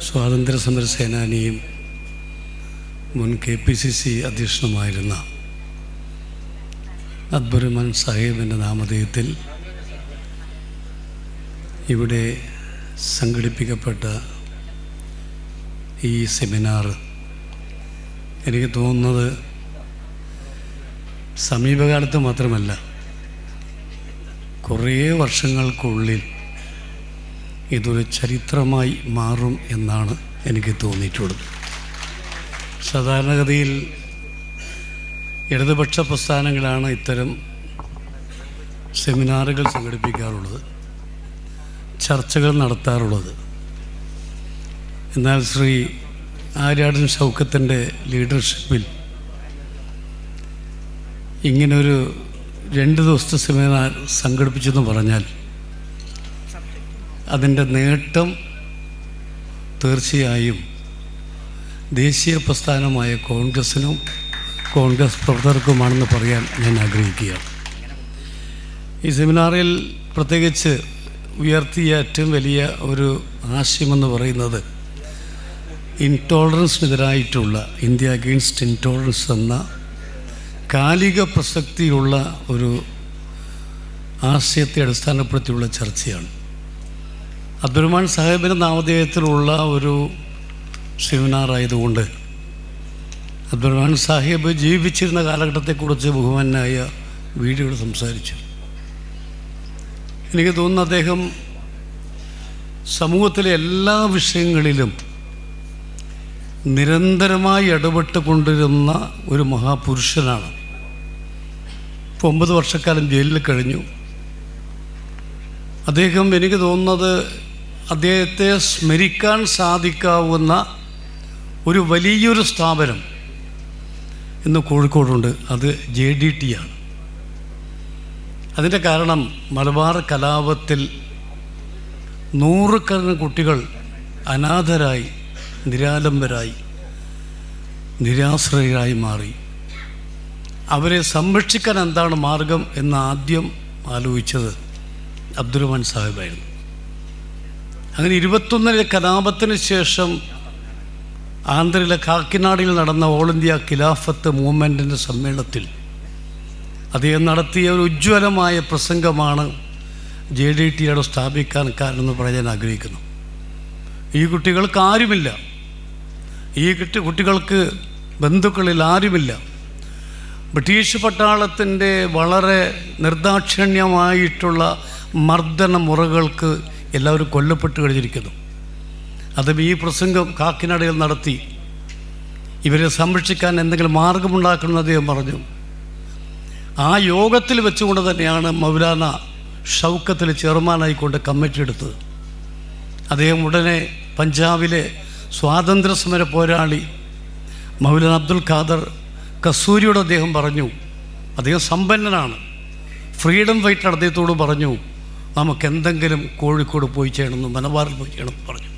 സ്വാതന്ത്ര്യ സമര സേനാനിയും മുൻ കെ പി സി സി അധ്യക്ഷനുമായിരുന്ന അക്ബറുമാൻ സാഹിബിന്റെ നാമധേയത്തിൽ ഇവിടെ സംഘടിപ്പിക്കപ്പെട്ട ഈ സെമിനാർ എനിക്ക് തോന്നുന്നത് സമീപകാലത്ത് മാത്രമല്ല കുറേ വർഷങ്ങൾക്കുള്ളിൽ ഇതൊരു ചരിത്രമായി മാറും എന്നാണ് എനിക്ക് തോന്നിയിട്ടുള്ളത്. സാധാരണഗതിയിൽ ഇടതുപക്ഷ പ്രസ്ഥാനങ്ങളാണ് ഇത്തരം സെമിനാറുകൾ സംഘടിപ്പിക്കാറുള്ളത് ചർച്ചകൾ നടത്താറുള്ളത്. എന്നാൽ ശ്രീ ആര്യാടൻ ഷൗക്കത്തിന്റെ ലീഡർഷിപ്പിൽ ഇങ്ങനൊരു രണ്ട് ദിവസത്തെ സെമിനാർ സംഘടിപ്പിച്ചെന്ന് പറഞ്ഞാൽ അതിന്റെ നേട്ടം തീർച്ചയായും ദേശീയ പ്രസ്ഥാനമായ കോൺഗ്രസ്സിനും കോൺഗ്രസ് പ്രവർത്തകർക്കുമാണെന്ന് പറയാൻ ഞാൻ ആഗ്രഹിക്കുകയാണ്. ഈ സെമിനാറിൽ പ്രത്യേകിച്ച് ഉയർത്തിയ ഏറ്റവും വലിയ ഒരു ആശയമെന്ന് പറയുന്നത് ഇൻടോളറൻസിനെതിരായിട്ടുള്ള ഇന്ത്യ അഗെയിൻസ്റ്റ് ഇൻടോളറൻസ് എന്ന കാലിക പ്രസക്തിയുള്ള ഒരു ആശയത്തെ അടിസ്ഥാനപ്പെടുത്തിയുള്ള ചർച്ചയാണ്. അബ്ദുറഹ്മാൻ സാഹിബിന്റെ നാമധേയത്തിലുള്ള ഒരു സെമിനാർ ആയതുകൊണ്ട് അബ്ദുറഹ്മാൻ സാഹിബ് ജീവിച്ചിരുന്ന കാലഘട്ടത്തെക്കുറിച്ച് ബഹുമാനായ വീഡിയോയിൽ സംസാരിച്ചു. എനിക്ക് തോന്നുന്നു അദ്ദേഹം സമൂഹത്തിലെ എല്ലാ വിഷയങ്ങളിലും നിരന്തരമായി ഇടപെട്ട് കൊണ്ടിരുന്ന ഒരു മഹാപുരുഷനാണ്. ഇപ്പോൾ ഒമ്പത് വർഷക്കാലം ജയിലിൽ കഴിഞ്ഞു. അദ്ദേഹം എനിക്ക് തോന്നുന്നത് അദ്ദേഹത്തെ സ്മരിക്കാൻ സാധിക്കാവുന്ന ഒരു വലിയൊരു സ്ഥാപനം ഇന്ന് കോഴിക്കോടുണ്ട്. അത് ജെ ഡി ടി ആണ്. അതിന്റെ കാരണം മലബാർ കലാപത്തിൽ നൂറുകണക്കിന് കുട്ടികൾ അനാഥരായി നിരാലംബരായി നിരാശ്രയരായി മാറി. അവരെ സംരക്ഷിക്കാൻ എന്താണ് മാർഗം എന്ന് ആദ്യം ആലോചിച്ചത് അബ്ദുറഹ്മാൻ സാഹിബായിരുന്നു. അങ്ങനെ ഇരുപത്തൊന്നിലെ കലാപത്തിന് ശേഷം ആന്ധ്രയിലെ കാക്കിനാടിൽ നടന്ന ഓൾ ഇന്ത്യ ഖിലാഫത്ത് മൂവ്മെന്റിന്റെ സമ്മേളനത്തിൽ അദ്ദേഹം നടത്തിയ ഒരു ഉജ്ജ്വലമായ പ്രസംഗമാണ് ജെ ഡി ടി അവിടെ സ്ഥാപിക്കാൻ കാരണമെന്ന് പറയാൻ ആഗ്രഹിക്കുന്നു. ഈ കുട്ടികൾക്ക് ആരുമില്ല. ഈ കുട്ടി കുട്ടികൾക്ക് ബന്ധുക്കളിൽ ആരുമില്ല. ബ്രിട്ടീഷ് പട്ടാളത്തിന്റെ വളരെ നിർദാക്ഷിണ്യമായിട്ടുള്ള മർദ്ദന മുറകൾക്ക് എല്ലാവരും കൊല്ലപ്പെട്ട് കഴിഞ്ഞിരിക്കുന്നു. അതും ഈ പ്രസംഗം കാക്കിനടയിൽ നടത്തി. ഇവരെ സംരക്ഷിക്കാൻ എന്തെങ്കിലും മാർഗമുണ്ടാക്കണമെന്ന് അദ്ദേഹം പറഞ്ഞു. ആ യോഗത്തിൽ വെച്ചുകൊണ്ട് തന്നെയാണ് മൗലാന ഷൗക്കത്തിൽ ചെയർമാനായിക്കൊണ്ട് കമ്മിറ്റി എടുത്തത്. അദ്ദേഹം ഉടനെ പഞ്ചാബിലെ സ്വാതന്ത്ര്യ സമര പോരാളി മൗലാന അബ്ദുൽ ഖാദർ കസൂരിയോട് അദ്ദേഹം പറഞ്ഞു. അദ്ദേഹം സമ്പന്നനാണ്. ഫ്രീഡം ഫൈറ്റർ അദ്ദേഹത്തോട് പറഞ്ഞു. നമുക്ക് എന്തെങ്കിലും കോഴിക്കോട് പോയി ചെയ്യണമെന്ന് മലബാറിൽ പോയി ചെയ്യണമെന്ന് പറഞ്ഞു.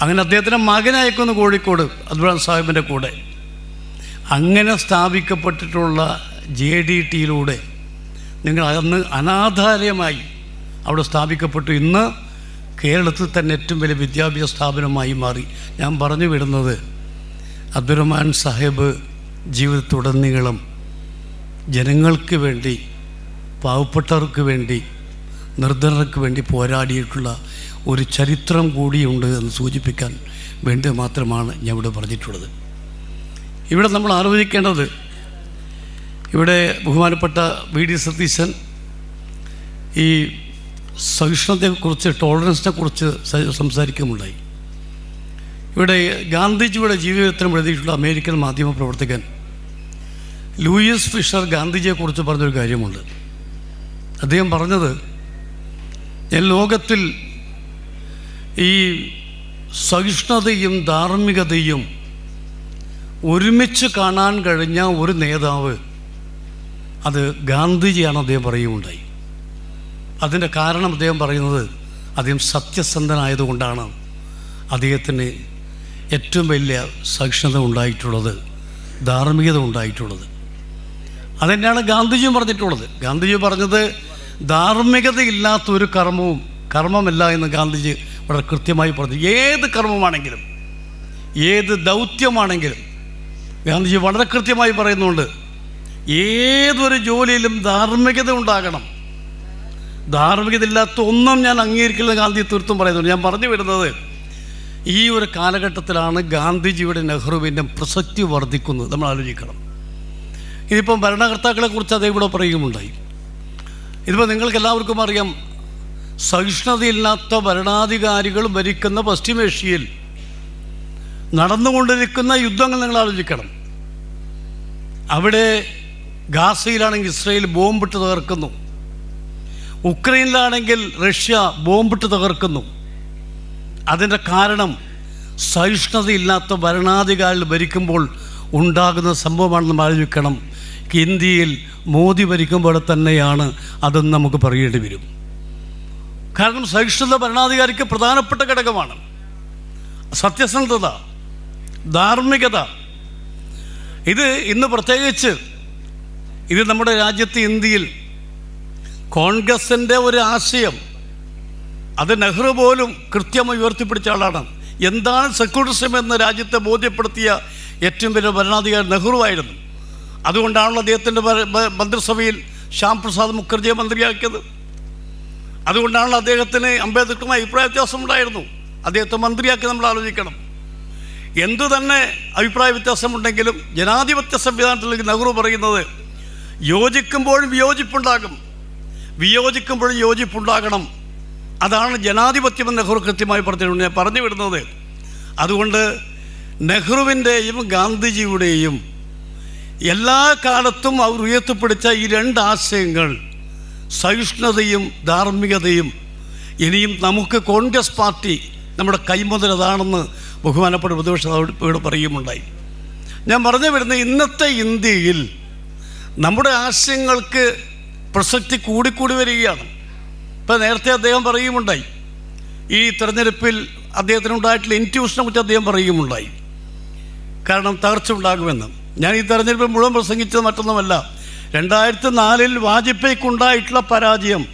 അങ്ങനെ അദ്ദേഹത്തിന്റെ മകനയക്കുന്നു കോഴിക്കോട് അദ്വാൻ സാഹിബിന്റെ കൂടെ. അങ്ങനെ സ്ഥാപിക്കപ്പെട്ടിട്ടുള്ള ജെ ഡി ടിയിലൂടെ നിങ്ങൾ അന്ന് അനാഥാലയമായി അവിടെ സ്ഥാപിക്കപ്പെട്ടു. ഇന്ന് കേരളത്തിൽ തന്നെ ഏറ്റവും വലിയ വിദ്യാഭ്യാസ സ്ഥാപനമായി മാറി. ഞാൻ പറഞ്ഞു വിടുന്നത് അബ്ദുറഹ്മാൻ സാഹിബ് ജീവിതത്തുടനീളം ജനങ്ങൾക്ക് വേണ്ടി പാവപ്പെട്ടവർക്ക് വേണ്ടി നിർധനർക്ക് വേണ്ടി പോരാടിയിട്ടുള്ള ഒരു ചരിത്രം കൂടിയുണ്ട് എന്ന് സൂചിപ്പിക്കാൻ വേണ്ടി മാത്രമാണ് ഞാൻ ഇവിടെ പറഞ്ഞിട്ടുള്ളത്. ഇവിടെ നമ്മൾ ആലോചിക്കേണ്ടത് ഇവിടെ ബഹുമാനപ്പെട്ട വി ഡി സതീശൻ ഈ സഹിഷ്ണുതയെക്കുറിച്ച് ടോളറൻസിനെ കുറിച്ച് സംസാരിക്കുമുണ്ടായി ഇവിടെ ഗാന്ധിജിയുടെ ജീവിതത്തിനും എഴുതിയിട്ടുള്ള അമേരിക്കൻ മാധ്യമ പ്രവർത്തകൻ ലൂയിസ് ഫിഷർ ഗാന്ധിജിയെക്കുറിച്ച് പറഞ്ഞൊരു കാര്യമുണ്ട്. അദ്ദേഹം പറഞ്ഞത് ലോകത്തിൽ ഈ സഹിഷ്ണുതയും ധാർമ്മികതയും ഒരുമിച്ച് കാണാൻ കഴിഞ്ഞ ഒരു നേതാവ് അത് ഗാന്ധിജിയാണ് അദ്ദേഹം പറയുകയുണ്ടായി. അതിന്റെ കാരണം അദ്ദേഹം പറയുന്നത് അദ്ദേഹം സത്യസന്ധനായതുകൊണ്ടാണ് അദ്ദേഹത്തിന് ഏറ്റവും വലിയ സഹിഷ്ണുത ഉണ്ടായിട്ടുള്ളത് ധാർമ്മികത ഉണ്ടായിട്ടുള്ളത്. അതുതന്നെയാണ് ഗാന്ധിജിയും പറഞ്ഞിട്ടുള്ളത്. ഗാന്ധിജി പറഞ്ഞത് ധാർമ്മികതയില്ലാത്ത ഒരു കർമ്മവും കർമ്മമല്ല എന്ന് ഗാന്ധിജി വളരെ കൃത്യമായി പറഞ്ഞു. ഏത് കർമ്മമാണെങ്കിലും ഏത് ദൗത്യമാണെങ്കിലും ഗാന്ധിജി വളരെ കൃത്യമായി പറയുന്നുണ്ട് ഏതൊരു ജോലിയിലും ധാർമ്മികത ഉണ്ടാകണം. ധാർമ്മികത ഇല്ലാത്ത ഒന്നും ഞാൻ അംഗീകരിക്കില്ല ഗാന്ധി തീർത്തും പറയുന്നുണ്ട്. ഞാൻ പറഞ്ഞു വരുന്നത് ഈ ഒരു കാലഘട്ടത്തിലാണ് ഗാന്ധിജിയുടെ നെഹ്റുവിന്റെ പ്രസക്തി വർദ്ധിക്കുന്നത്. നമ്മൾ ആലോചിക്കണം. ഇതിപ്പം ഭരണകർത്താക്കളെ കുറിച്ച് അദ്ദേഹം ഇവിടെ പറയുകയുണ്ടായി ഇതിപ്പോൾ നിങ്ങൾക്ക് എല്ലാവർക്കും അറിയാം സഹിഷ്ണുതയില്ലാത്ത ഭരണാധികാരികൾ ഭരിക്കുന്ന പശ്ചിമേഷ്യയിൽ നടന്നുകൊണ്ടിരിക്കുന്ന യുദ്ധങ്ങൾ നിങ്ങൾ ആലോചിക്കണം. അവിടെ ഗാസയിലാണെങ്കിൽ ഇസ്രയേൽ ബോംബിട്ട് തകർക്കുന്നു. ഉക്രൈനിലാണെങ്കിൽ റഷ്യ ബോംബിട്ട് തകർക്കുന്നു. അതിന്റെ കാരണം സഹിഷ്ണുതയില്ലാത്ത ഭരണാധികാരികൾ ഭരിക്കുമ്പോൾ ഉണ്ടാകുന്ന സംഭവമാണെന്ന് ആലോചിക്കണം. ഇന്ത്യയിൽ മോദി ഭരിക്കുമ്പോൾ തന്നെയാണ് അതെന്ന് നമുക്ക് പറയേണ്ടി വരും. കാരണം സഹിഷ്ണുത ഭരണാധികാരിക്ക് പ്രധാനപ്പെട്ട ഘടകമാണ് സത്യസന്ധത ധാർമ്മികത. ഇത് ഇന്ന് പ്രത്യേകിച്ച് ഇത് നമ്മുടെ രാജ്യത്ത് ഇന്ത്യയിൽ കോൺഗ്രസിന്റെ ഒരു ആശയം അത് നെഹ്റു പോലും കൃത്യമായി ഉയർത്തിപ്പിടിച്ച ആളാണ്. എന്താണ് സെക്യൂരിസം എന്ന് രാജ്യത്തെ ബോധ്യപ്പെടുത്തിയ ഏറ്റവും വലിയ ഭരണാധികാരി നെഹ്റു ആയിരുന്നു അതുകൊണ്ടാണല്ലോ അദ്ദേഹത്തിന്റെ മന്ത്രിസഭയിൽ ശ്യാം പ്രസാദ് മുഖർജിയെ മന്ത്രിയാക്കിയത്. അതുകൊണ്ടാണല്ലോ അദ്ദേഹത്തിന് അംബേദ്കറുമായി അഭിപ്രായ വ്യത്യാസം ഉണ്ടായിരുന്നു. അദ്ദേഹത്തെ മന്ത്രിയാക്കി നമ്മൾ ആലോചിക്കണം. എന്തു തന്നെ അഭിപ്രായ വ്യത്യാസമുണ്ടെങ്കിലും ജനാധിപത്യ സംവിധാനത്തിൽ നെഹ്റു പറയുന്നത് യോജിക്കുമ്പോഴും വിയോജിപ്പുണ്ടാകും. വിയോജിക്കുമ്പോഴും യോജിപ്പുണ്ടാകണം. അതാണ് ജനാധിപത്യമെന്ന് നെഹ്റു കൃത്യമായി പറഞ്ഞിട്ടുണ്ട്. ഞാൻ പറഞ്ഞു വിടുന്നത് അതുകൊണ്ട് നെഹ്റുവിന്റെയും ഗാന്ധിജിയുടെയും എല്ലാ കാലത്തും അവർ ഉയർത്തിപ്പിടിച്ച ഈ രണ്ട് ആശയങ്ങൾ സഹിഷ്ണുതയും ധാർമ്മികതയും ഇനിയും നമുക്ക് കോൺഗ്രസ് പാർട്ടി നമ്മുടെ കൈമുതൽ അതാണെന്ന് ബഹുമാനപ്പെട്ട പ്രതിപക്ഷ ഇവിടെ പറയുമുണ്ടായി ഞാൻ പറഞ്ഞു വരുന്ന ഇന്നത്തെ ഇന്ത്യയിൽ നമ്മുടെ ആശയങ്ങൾക്ക് പ്രസക്തി കൂടിക്കൂടി വരികയാണ്. ഇപ്പം നേരത്തെ അദ്ദേഹം പറയുമുണ്ടായി ഈ തെരഞ്ഞെടുപ്പിൽ അദ്ദേഹത്തിനുണ്ടായിട്ടുള്ള ഇന്റ്യൂഷനെ കുറിച്ച് അദ്ദേഹം പറയുകയുമുണ്ടായി. കാരണം തകർച്ച ഉണ്ടാകുമെന്ന്. ഞാൻ ഈ തെരഞ്ഞെടുപ്പിൽ മുഴുവൻ പ്രസംഗിച്ചത് മറ്റൊന്നുമല്ല. രണ്ടായിരത്തി നാലിൽ വാജ്പേയിക്കുണ്ടായിട്ടുള്ള പരാജയം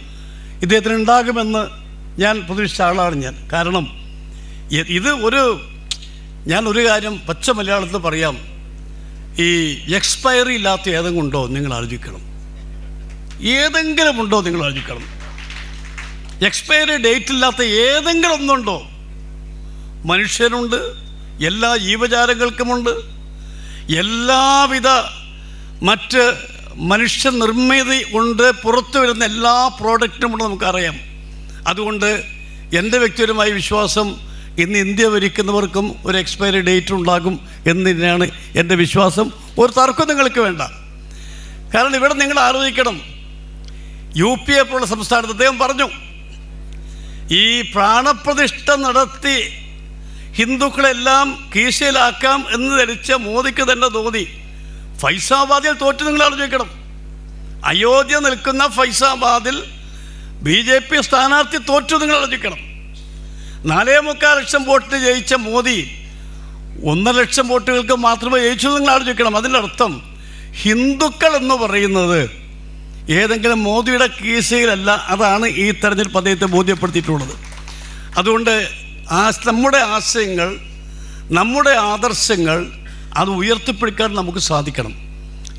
ഇദ്ദേഹത്തിന് ഉണ്ടാകുമെന്ന് ഞാൻ പ്രതീക്ഷിച്ച ആളാണ് ഞാൻ. കാരണം ഇത് ഒരു ഞാൻ ഒരു കാര്യം പച്ച മലയാളത്തിൽ പറയാം. ഈ എക്സ്പയറി ഇല്ലാത്ത ഏതെങ്കിലും ഉണ്ടോ നിങ്ങൾ ആലോചിക്കണം. ഏതെങ്കിലും ഉണ്ടോ നിങ്ങൾ ആലോചിക്കണം. എക്സ്പയറി ഡേറ്റ് ഇല്ലാത്ത ഏതെങ്കിലും ഒന്നുണ്ടോ? മനുഷ്യനുണ്ട് എല്ലാ ജീവജാലങ്ങൾക്കുമുണ്ട് എല്ലാവിധ മറ്റ് മനുഷ്യ നിർമ്മിതി കൊണ്ട് പുറത്തു വരുന്ന എല്ലാ പ്രോഡക്റ്റും കൂടെ നമുക്കറിയാം. അതുകൊണ്ട് എന്റെ വ്യക്തിപരമായ വിശ്വാസം ഇന്ന് ഇന്ത്യ ഭരിക്കുന്നവർക്കും ഒരു എക്സ്പയറി ഡേറ്റ് ഉണ്ടാകും എന്ന് തന്നെയാണ് എന്റെ വിശ്വാസം. ഒരു തർക്കം നിങ്ങൾക്ക് വേണ്ട. കാരണം ഇവിടെ നിങ്ങൾ ആലോചിക്കണം. യു പി എ പോലുള്ള സംസ്ഥാനത്ത് അദ്ദേഹം പറഞ്ഞു ഈ പ്രാണപ്രതിഷ്ഠ നടത്തി ഹിന്ദുക്കളെല്ലാം കീശയിലാക്കാം എന്ന് ധരിച്ച മോദിക്ക് തന്നെ തോന്നി. ഫൈസാബാദിൽ തോറ്റു നിങ്ങൾ ആലോചിക്കണം. അയോധ്യ നിൽക്കുന്ന ഫൈസാബാദിൽ ബി ജെ പി സ്ഥാനാർത്ഥി തോറ്റു നിങ്ങൾ ആലോചിക്കണം. നാലേ മുക്കാൽ ലക്ഷം വോട്ടിന് ജയിച്ച മോദി ഒന്നര ലക്ഷം വോട്ടുകൾക്ക് മാത്രമേ ജയിച്ചു നിങ്ങൾ ആലോചിക്കണം. അതിന്റെ അർത്ഥം ഹിന്ദുക്കൾ എന്ന് പറയുന്നത് ഏതെങ്കിലും മോദിയുടെ കീശയിലല്ല. അതാണ് ഈ തെരഞ്ഞെടുപ്പ് അദ്ദേഹത്തെ ബോധ്യപ്പെടുത്തിയിട്ടുള്ളത്. അതുകൊണ്ട് ആ നമ്മുടെ ആശയങ്ങൾ നമ്മുടെ ആദർശങ്ങൾ അത് ഉയർത്തിപ്പിടിക്കാൻ നമുക്ക് സാധിക്കണം.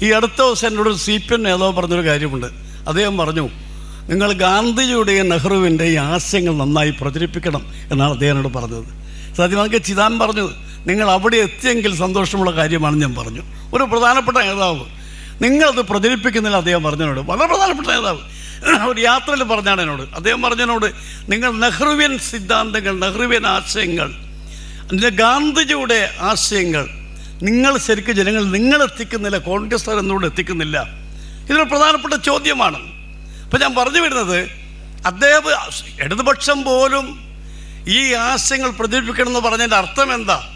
ഈ അടുത്ത ദിവസം എന്നോട് സി പി എം നേതാവ് പറഞ്ഞൊരു കാര്യമുണ്ട്. അദ്ദേഹം പറഞ്ഞു നിങ്ങൾ ഗാന്ധിജിയുടെയും നെഹ്റുവിന്റെയും ആശയങ്ങൾ നന്നായി പ്രചരിപ്പിക്കണം എന്നാണ് അദ്ദേഹം എന്നോട് പറഞ്ഞത്. സത്യം നമുക്ക് ചിതാൻ പറഞ്ഞു നിങ്ങൾ അവിടെ എത്തിയെങ്കിൽ സന്തോഷമുള്ള കാര്യമാണ് ഞാൻ പറഞ്ഞു. ഒരു പ്രധാനപ്പെട്ട നേതാവ്. നിങ്ങളത് പ്രചരിപ്പിക്കുന്നില്ല അദ്ദേഹം പറഞ്ഞതിനോട്. വളരെ പ്രധാനപ്പെട്ട നേതാവ്. ഒരു യാത്രയിൽ പറഞ്ഞാണ് എന്നോട്. അദ്ദേഹം പറഞ്ഞതിനോട് നിങ്ങൾ നെഹ്റുവിയൻ സിദ്ധാന്തങ്ങൾ നെഹ്റുവിയൻ ആശയങ്ങൾ ഗാന്ധിജിയുടെ ആശയങ്ങൾ നിങ്ങൾ ശരിക്കും ജനങ്ങൾ നിങ്ങൾ എത്തിക്കുന്നില്ല കോൺഗ്രസ് എന്നോട് എത്തിക്കുന്നില്ല. ഇതൊരു പ്രധാനപ്പെട്ട ചോദ്യമാണ്. അപ്പം ഞാൻ പറഞ്ഞു വരുന്നത് അദ്ദേഹം ഇടതുപക്ഷം പോലും ഈ ആശയങ്ങൾ പ്രചരിപ്പിക്കണം എന്ന് പറഞ്ഞതിന്റെ അർത്ഥം എന്താ?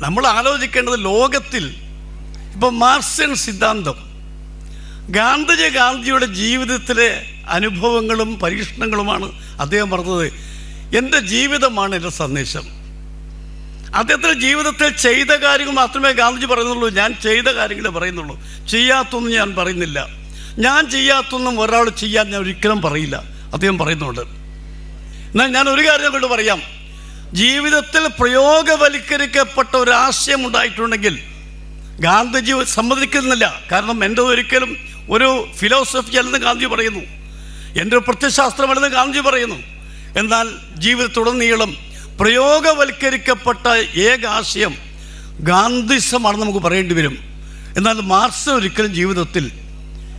നമ്മൾ ആലോചിക്കേണ്ടത് ലോകത്തിൽ ഇപ്പം മാർസ്യൻ സിദ്ധാന്തം ഗാന്ധിജി ഗാന്ധിജിയുടെ ജീവിതത്തിലെ അനുഭവങ്ങളും പരീക്ഷണങ്ങളുമാണ് അദ്ദേഹം പറഞ്ഞത്. എന്റെ ജീവിതമാണ് എന്റെ സന്ദേശം. അദ്ദേഹത്തിന്റെ ജീവിതത്തിൽ ചെയ്ത കാര്യങ്ങൾ മാത്രമേ ഗാന്ധിജി പറയുന്നുള്ളൂ. ഞാൻ ചെയ്ത കാര്യങ്ങളെ പറയുന്നുള്ളൂ. ചെയ്യാത്തൊന്നും ഞാൻ പറയുന്നില്ല. ഞാൻ ചെയ്യാത്തൊന്നും ഒരാൾ ചെയ്യാൻ ഞാൻ ഒരിക്കലും പറയില്ല. അദ്ദേഹം പറയുന്നുണ്ട്. എന്നാൽ ഞാൻ ഒരു കാര്യം കൊണ്ട് പറയാം. ജീവിതത്തിൽ പ്രയോഗവൽക്കരിക്കപ്പെട്ട ഒരു ആശയം ഉണ്ടായിട്ടുണ്ടെങ്കിൽ ഗാന്ധിജി സമ്മതിക്കുന്നില്ല. കാരണം എന്റെ ഒരിക്കലും ഒരു ഫിലോസഫി അല്ലെന്ന് ഗാന്ധി പറയുന്നു. എന്റെ ഒരു പ്രത്യശാസ്ത്രമല്ലെന്ന് ഗാന്ധി പറയുന്നു. എന്നാൽ ജീവിതത്തുടനീളം പ്രയോഗവൽക്കരിക്കപ്പെട്ട ഏക ആശയം ഗാന്ധിസമാണെന്ന് നമുക്ക് പറയേണ്ടി വരും. എന്നാൽ മാർസ് ഒരിക്കലും ജീവിതത്തിൽ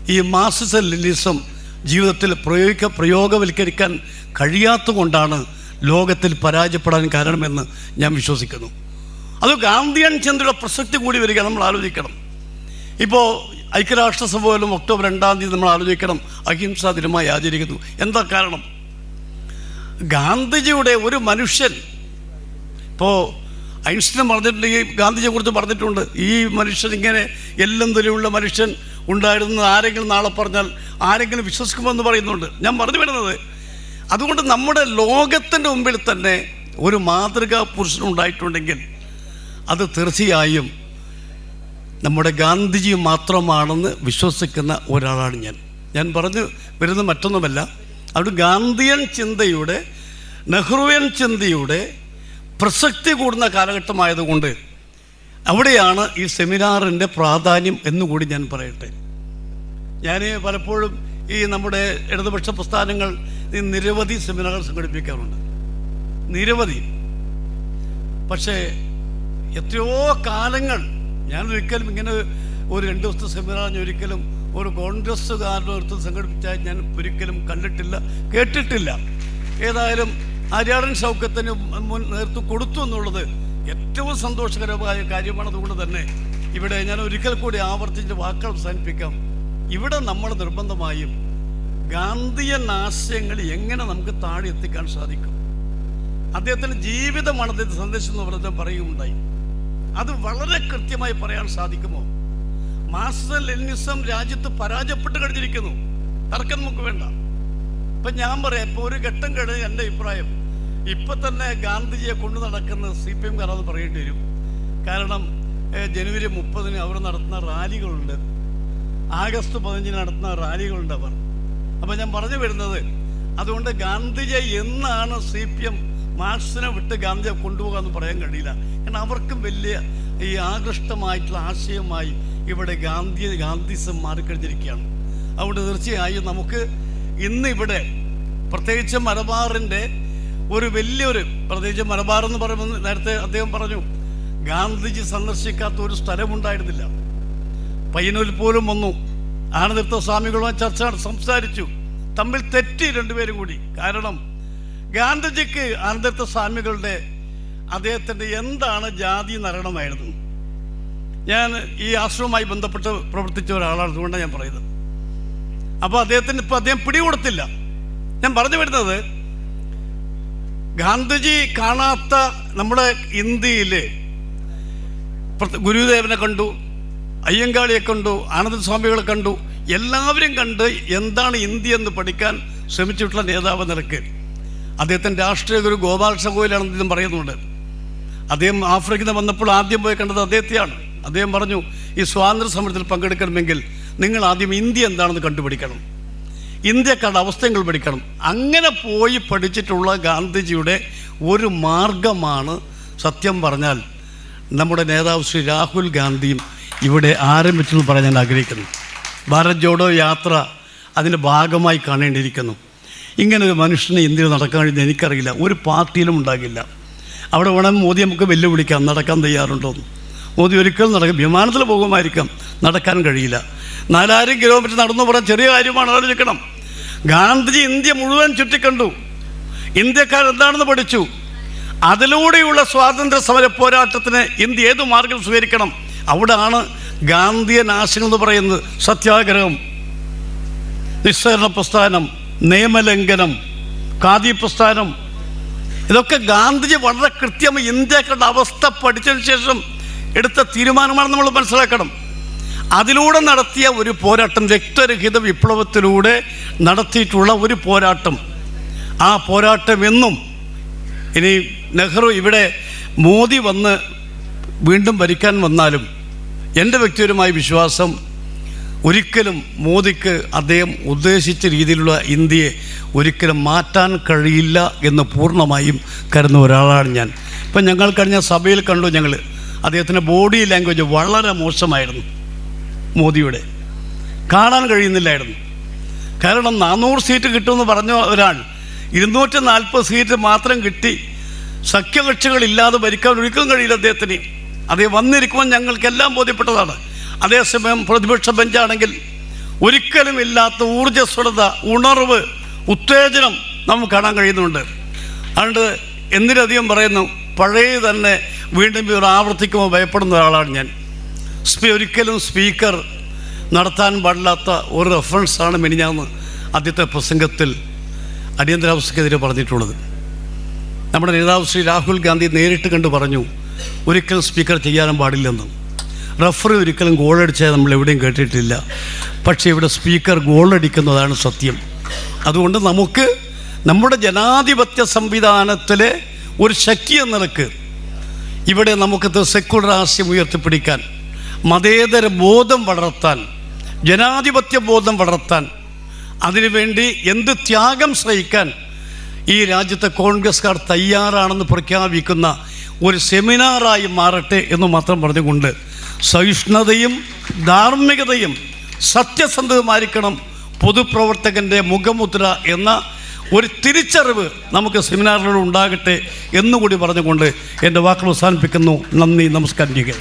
ഈ മാർക്സിസം ലെനിസം ജീവിതത്തിൽ പ്രയോഗിക്ക പ്രയോഗവൽക്കരിക്കാൻ കഴിയാത്ത കൊണ്ടാണ് ലോകത്തിൽ പരാജയപ്പെടാൻ കാരണമെന്ന് ഞാൻ വിശ്വസിക്കുന്നു. അത് ഗാന്ധിയൻ ചിന്തയുടെ പ്രസക്തി കൂടി വരിക നമ്മൾ ആലോചിക്കണം. ഇപ്പോൾ ഐക്യരാഷ്ട്രസഭ പോലും ഒക്ടോബർ രണ്ടാം തീയതി നമ്മൾ ആലോചിക്കണം അഹിംസാ ദിനമായി ആചരിക്കുന്നു. എന്താ കാരണം? ഗാന്ധിജിയുടെ ഒരു മനുഷ്യൻ ഇപ്പോൾ ഐൻസ്റ്റീൻ പറഞ്ഞിട്ടുണ്ടെങ്കിൽ ഗാന്ധിജിയെ കുറിച്ച് പറഞ്ഞിട്ടുണ്ട്. ഈ മനുഷ്യൻ ഇങ്ങനെ എല്ലാം തൊലിയുള്ള മനുഷ്യൻ ഉണ്ടായിരുന്നത് ആരെങ്കിലും നാളെ പറഞ്ഞാൽ ആരെങ്കിലും വിശ്വസിക്കുമെന്ന് പറയുന്നുണ്ട്. ഞാൻ പറഞ്ഞു വരുന്നത് അതുകൊണ്ട് നമ്മുടെ ലോകത്തിന്റെ മുമ്പിൽ തന്നെ ഒരു മാതൃകാ പുരുഷൻ ഉണ്ടായിട്ടുണ്ടെങ്കിൽ അത് തീർച്ചയായും നമ്മുടെ ഗാന്ധിജി മാത്രമാണെന്ന് വിശ്വസിക്കുന്ന ഒരാളാണ് ഞാൻ. ഞാൻ പറഞ്ഞു വരുന്നത് മറ്റൊന്നുമല്ല. അവിടെ ഗാന്ധിയൻ ചിന്തയുടെ നെഹ്റുവിയൻ ചിന്തയുടെ പ്രസക്തി കൂടുന്ന കാലഘട്ടമായതുകൊണ്ട് അവിടെയാണ് ഈ സെമിനാറിന്റെ പ്രാധാന്യം എന്നുകൂടി ഞാൻ പറയട്ടെ. ഞാൻ പലപ്പോഴും ഈ നമ്മുടെ ഇടതുപക്ഷ പ്രസ്ഥാനങ്ങൾ നിരവധി സെമിനാറുകൾ സംഘടിപ്പിക്കാറുണ്ട്. നിരവധി. പക്ഷേ എത്രയോ കാലങ്ങൾ ഞാൻ ഒരിക്കലും ഇങ്ങനെ ഒരു രണ്ട് ദിവസത്തെ സെമിനാർ ഞാൻ ഒരിക്കലും ഒരു കോൺഗ്രസ്സുകാരുടെ അടുത്ത് സംഘടിപ്പിച്ചാൽ ഞാൻ ഒരിക്കലും കണ്ടിട്ടില്ല കേട്ടിട്ടില്ല. ഏതായാലും ആര്യാടൻ ഷൗക്കത്തിന് മുൻ നേതൃത്വം കൊടുത്തു എന്നുള്ളത് ഏറ്റവും സന്തോഷകരമായ കാര്യമാണ്. അതുകൊണ്ട് തന്നെ ഇവിടെ ഞാൻ ഒരിക്കൽ കൂടി ആവർത്തിച്ച് വാക്കുകൾ അവസാനിപ്പിക്കാം. ഇവിടെ നമ്മൾ നിർബന്ധമായും ഗാന്ധിയൻ ആശയങ്ങൾ എങ്ങനെ നമുക്ക് താഴെ എത്തിക്കാൻ സാധിക്കും? അദ്ദേഹത്തിന് ജീവിതമാണ് അദ്ദേഹത്തെ സന്ദേശം എന്ന് പറഞ്ഞാൽ പറയുകയുണ്ടായി. അത് വളരെ കൃത്യമായി പറയാൻ സാധിക്കുമോ? ലെനിസം രാജ്യത്ത് പരാജയപ്പെട്ട് കഴിഞ്ഞിരിക്കുന്നു. തർക്കം നമുക്ക് വേണ്ട. ഇപ്പൊ ഞാൻ പറയാം ഇപ്പൊ ഒരു ഘട്ടം കഴിഞ്ഞ് എന്റെ അഭിപ്രായം. ഇപ്പൊ തന്നെ ഗാന്ധിജിയെ കൊണ്ടു നടക്കുന്ന സി പി എംകാരാന്ന് പറയേണ്ടി വരും. കാരണം ജനുവരി മുപ്പതിന് അവർ നടത്തുന്ന റാലികളുണ്ട്. ആഗസ്റ്റ് പതിനഞ്ചിന് നടത്തുന്ന റാലികളുണ്ട് അവർ. അപ്പൊ ഞാൻ പറഞ്ഞു വരുന്നത് അതുകൊണ്ട് ഗാന്ധിജി എന്നാണ് സി പി എം മാർക്സിനെ വിട്ട് ഗാന്ധിയെ കൊണ്ടുപോകാമെന്ന് പറയാൻ കഴിയില്ല. കാരണം അവർക്കും വലിയ ഈ ആകൃഷ്ടമായിട്ടുള്ള ആശയമായി ഇവിടെ ഗാന്ധി ഗാന്ധിസം മാറിക്കഴിഞ്ഞിരിക്കുകയാണ്. അതുകൊണ്ട് തീർച്ചയായും നമുക്ക് ഇന്ന് ഇവിടെ പ്രത്യേകിച്ച് മലബാറിന്റെ ഒരു വലിയൊരു പ്രത്യേകിച്ച് മലബാർ എന്ന് പറയുമ്പോൾ നേരത്തെ അദ്ദേഹം പറഞ്ഞു ഗാന്ധിജി സന്ദർശിക്കാത്ത ഒരു സ്ഥലമുണ്ടായിരുന്നില്ല. പയ്യന്നൂരിൽ പോലും വന്നു. ആനന്ദത്വ സ്വാമികളുമായി ചർച്ച സംസാരിച്ചു. തമ്മിൽ തെറ്റി രണ്ടുപേരും കൂടി. കാരണം ഗാന്ധിജിക്ക് അനന്തരത്വ സ്വാമികളുടെ അദ്ദേഹത്തിന്റെ എന്താണ് ജാതി നരണമായിരുന്നു ഞാൻ ഈ ആശ്രമവുമായി ബന്ധപ്പെട്ട് പ്രവർത്തിച്ച ഒരാളാണ് അതുകൊണ്ടാണ് ഞാൻ പറയുന്നത്. അപ്പോൾ അദ്ദേഹത്തിന് ഇപ്പം അദ്ദേഹം പിടികൊടുത്തില്ല. ഞാൻ പറഞ്ഞു വരുന്നത് ഗാന്ധിജി കാണാത്ത നമ്മുടെ ഇന്ത്യയിലെ ഗുരുദേവനെ കണ്ടു അയ്യങ്കാളിയെ കണ്ടു ആനന്ദസ്വാമികളെ കണ്ടു എല്ലാവരും കണ്ട് എന്താണ് ഇന്ത്യ എന്ന് പഠിക്കാൻ ശ്രമിച്ചിട്ടുള്ള നേതാവ് നിലയ്ക്ക് അദ്ദേഹത്തിന്റെ രാഷ്ട്രീയ ഒരു ഗോപാൽ സഹോയിലാണെന്ന് ഇതും പറയുന്നുണ്ട് അദ്ദേഹം ആഫ്രിക്കയിൽ വന്നപ്പോൾ ആദ്യം പോയി കണ്ടത് അദ്ദേഹത്തെയാണ്. അദ്ദേഹം പറഞ്ഞു ഈ സ്വാതന്ത്ര്യ സമരത്തിൽ പങ്കെടുക്കണമെങ്കിൽ നിങ്ങൾ ആദ്യം ഇന്ത്യ എന്താണെന്ന് കണ്ടുപിടിക്കണം. ഇന്ത്യക്കാരുടെ അവസ്ഥകൾ പഠിക്കണം. അങ്ങനെ പോയി പഠിച്ചിട്ടുള്ള ഗാന്ധിജിയുടെ ഒരു മാർഗമാണ് സത്യം പറഞ്ഞാൽ നമ്മുടെ നേതാവ് ശ്രീ രാഹുൽ ഗാന്ധിയും ഇവിടെ ആരംഭിച്ചെന്ന് പറയാൻ ഞാൻ ആഗ്രഹിക്കുന്നു. ഭാരത് ജോഡോ യാത്ര അതിന്റെ ഭാഗമായി കാണേണ്ടിയിരിക്കുന്നു. ഇങ്ങനെ ഒരു മനുഷ്യനെ ഇന്ത്യയിൽ നടക്കാൻ കഴിയുന്ന എനിക്കറിയില്ല. ഒരു പാർട്ടിയിലും ഉണ്ടാകില്ല. അവിടെ വേണം മോദി നമുക്ക് വെല്ലുവിളിക്കാം. നടക്കാൻ തയ്യാറുണ്ടോന്ന് മോദി ഒരിക്കലും നടക്കും വിമാനത്തിൽ പോകുമായിരിക്കാം. നടക്കാൻ കഴിയില്ല. നാലായിരം കിലോമീറ്റർ നടന്നു പോകാൻ ചെറിയ കാര്യമാണ് ആലോചിക്കണം ഗാന്ധിജി ഇന്ത്യ മുഴുവൻ ചുറ്റിക്കണ്ടു. ഇന്ത്യക്കാർ എന്താണെന്ന് പഠിച്ചു. അതിലൂടെയുള്ള സ്വാതന്ത്ര്യ സമര പോരാട്ടത്തിന് ഇന്ത്യ ഏത് മാർഗം സ്വീകരിക്കണം? അവിടെയാണ് ഗാന്ധിയൻ ആശയം എന്ന് പറയുന്നത് സത്യാഗ്രഹം. നിസ്സഹരണ പ്രസ്ഥാനം. നിയമലംഘനം ഖാദി പ്രസ്ഥാനം ഇതൊക്കെ ഗാന്ധിജി വളരെ കൃത്യമായി ഇന്ത്യക്കാരുടെ അവസ്ഥ പഠിച്ചതിന് ശേഷം എടുത്ത തീരുമാനമാണ് നമ്മൾ മനസ്സിലാക്കണം. അതിലൂടെ നടത്തിയ ഒരു പോരാട്ടം രക്തരഹിത വിപ്ലവത്തിലൂടെ നടത്തിയിട്ടുള്ള ഒരു പോരാട്ടം. ആ പോരാട്ടം എന്നും ഇനി നെഹ്റു ഇവിടെ മോദി വന്ന് വീണ്ടും ഭരിക്കാൻ വന്നാലും എന്റെ വ്യക്തിപരമായ വിശ്വാസം ഒരിക്കലും മോദിക്ക് അദ്ദേഹം ഉദ്ദേശിച്ച രീതിയിലുള്ള ഇന്ത്യയെ ഒരിക്കലും മാറ്റാൻ കഴിയില്ല എന്ന് പൂർണമായും കരുതുന്ന ഒരാളാണ് ഞാൻ. ഇപ്പം ഞങ്ങൾ കഴിഞ്ഞ സഭയിൽ കണ്ടു ഞങ്ങൾ അദ്ദേഹത്തിന്റെ ബോഡി ലാംഗ്വേജ് വളരെ മോശമായിരുന്നു മോദിയുടെ. കാണാൻ കഴിയുന്നില്ലായിരുന്നു. കാരണം നാനൂറ് സീറ്റ് കിട്ടുമെന്ന് പറഞ്ഞ ഒരാൾ ഇരുന്നൂറ്റി നാൽപ്പത് സീറ്റ് മാത്രം കിട്ടി സഖ്യകക്ഷികളില്ലാതെ ഭരിക്കാൻ ഒരിക്കലും കഴിയില്ല അദ്ദേഹത്തിന്. അദ്ദേഹം വന്നിരിക്കുമ്പോൾ ഞങ്ങൾക്കെല്ലാം ബോധ്യപ്പെട്ടതാണ്. അതേസമയം പ്രതിപക്ഷ ബെഞ്ചാണെങ്കിൽ ഒരിക്കലും ഇല്ലാത്ത ഊർജസ്വലത ഉണർവ് ഉത്തേജനം നമുക്ക് കാണാൻ കഴിയുന്നുണ്ട്. അതുകൊണ്ട് എന്തിനധികം പറയുന്നു പഴയ തന്നെ വീണ്ടും ഇവർ ആവർത്തിക്കുമ്പോൾ ഭയപ്പെടുന്ന ഒരാളാണ് ഞാൻ. സ്പീ ഒരിക്കലും സ്പീക്കർ നടത്താൻ പാടില്ലാത്ത ഒരു റെഫറൻസാണ് മിനിഞ്ഞാന്ന് ആദ്യത്തെ പ്രസംഗത്തിൽ അടിയന്തരാവസ്ഥക്കെതിരെ പറഞ്ഞിട്ടുള്ളത്. നമ്മുടെ നേതാവ് ശ്രീ രാഹുൽ ഗാന്ധി നേരിട്ട് കണ്ട് പറഞ്ഞു ഒരിക്കലും സ്പീക്കർ ചെയ്യാനും പാടില്ലെന്ന്. റഫറി ഒരിക്കലും ഗോളടിച്ചാൽ നമ്മൾ എവിടെയും കേട്ടിട്ടില്ല. പക്ഷേ ഇവിടെ സ്പീക്കർ ഗോളടിക്കുന്നതാണ് സത്യം. അതുകൊണ്ട് നമുക്ക് നമ്മുടെ ജനാധിപത്യ സംവിധാനത്തിലെ ഒരു ശക്തി എന്ന നിലയ്ക്ക് ഇവിടെ നമുക്ക് സെക്കുലർ ആശയം ഉയർത്തിപ്പിടിക്കാൻ മതേതര ബോധം വളർത്താൻ ജനാധിപത്യ ബോധം വളർത്താൻ അതിനുവേണ്ടി എന്ത് ത്യാഗം സഹിക്കാൻ ഈ രാജ്യത്തെ കോൺഗ്രസ്കാർ തയ്യാറാണെന്ന് പ്രഖ്യാപിക്കുന്ന ഒരു സെമിനാറായി മാറട്ടെ എന്ന് മാത്രം പറഞ്ഞുകൊണ്ട് സഹിഷ്ണുതയും ധാർമ്മികതയും സത്യസന്ധതമായിരിക്കണം പൊതുപ്രവർത്തകന്റെ മുഖമുദ്ര എന്ന ഒരു തിരിച്ചറിവ് നമുക്ക് സെമിനാറിലൂടെ ഉണ്ടാകട്ടെ എന്നുകൂടി പറഞ്ഞുകൊണ്ട് എന്റെ വാക്കുകൾ അവസാനിപ്പിക്കുന്നു. നന്ദി നമസ്കാരം ചെയ്യുക